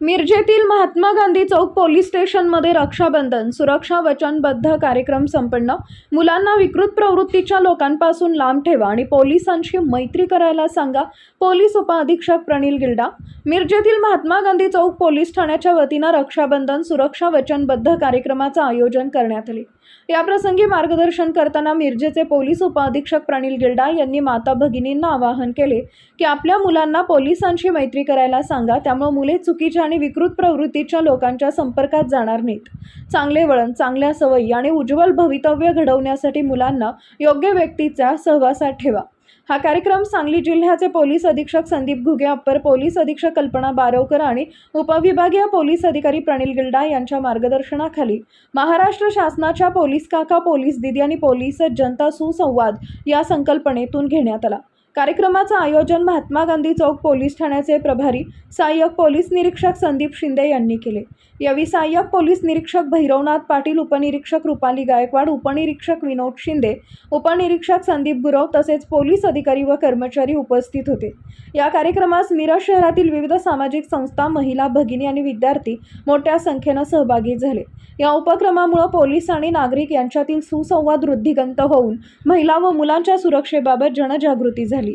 मिरजेतील महात्मा गांधी चौक पोलीस स्टेशनमध्ये रक्षाबंधन सुरक्षा वचनबद्ध कार्यक्रम संपन्न. मुलांना विकृत प्रवृत्तीच्या लोकांपासून लांब ठेवा आणि पोलिसांशी मैत्री करायला सांगा पोलीस उपअधीक्षक प्रणिल गिल्डा. मिरजेतील महात्मा गांधी चौक पोलीस ठाण्याच्या वतीनं रक्षाबंधन सुरक्षा वचनबद्ध कार्यक्रमाचं आयोजन करण्यात आले. याप्रसंगी मार्गदर्शन करताना मिरजेचे पोलीस उपअधीक्षक प्रणिल गिल्डा यांनी माता भगिनींना आवाहन केले की आपल्या मुलांना पोलिसांशी मैत्री करायला सांगा त्यामुळे मुले चुकीच्या आणि विकृत प्रवृत्तीच्या लोकांच्या संपर्कात जाणार नाहीत. चांगले वळण चांगल्या सवयी आणि उज्ज्वल भवितव्य घडवण्यासाठी मुलांना योग्य व्यक्तीच्या सहवासात ठेवा. हा कार्यक्रम सांगली जिल्ह्याचे पोलीस अधीक्षक संदीप घुगे अप्पर पोलीस अधीक्षक कल्पना बारवकर आणि उपविभागीय पोलीस अधिकारी प्रणिल गिल्डा यांच्या मार्गदर्शनाखाली महाराष्ट्र शासनाच्या पोलीस काका पोलीस दिदी आणि पोलीस जनता सुसंवाद या संकल्पनेतून घेण्यात आला. कार्यक्रमाचं आयोजन महात्मा गांधी चौक पोलीस ठाण्याचे प्रभारी सहाय्यक पोलीस निरीक्षक संदीप शिंदे यांनी केले. यावेळी सहाय्यक पोलीस निरीक्षक भैरवनाथ पाटील उपनिरीक्षक रुपाली गायकवाड उपनिरीक्षक विनोद शिंदे उपनिरीक्षक संदीप गुरव तसेच पोलीस अधिकारी व कर्मचारी उपस्थित होते. या कार्यक्रमास मिरज शहरातील विविध सामाजिक संस्था महिला भगिनी आणि विद्यार्थी मोठ्या संख्येनं सहभागी झाले. या उपक्रमामुळे पोलीस आणि नागरिक यांच्यातील सुसंवाद वृद्धिगंत होऊन महिला व मुलांच्या सुरक्षेबाबत जनजागृती झाली.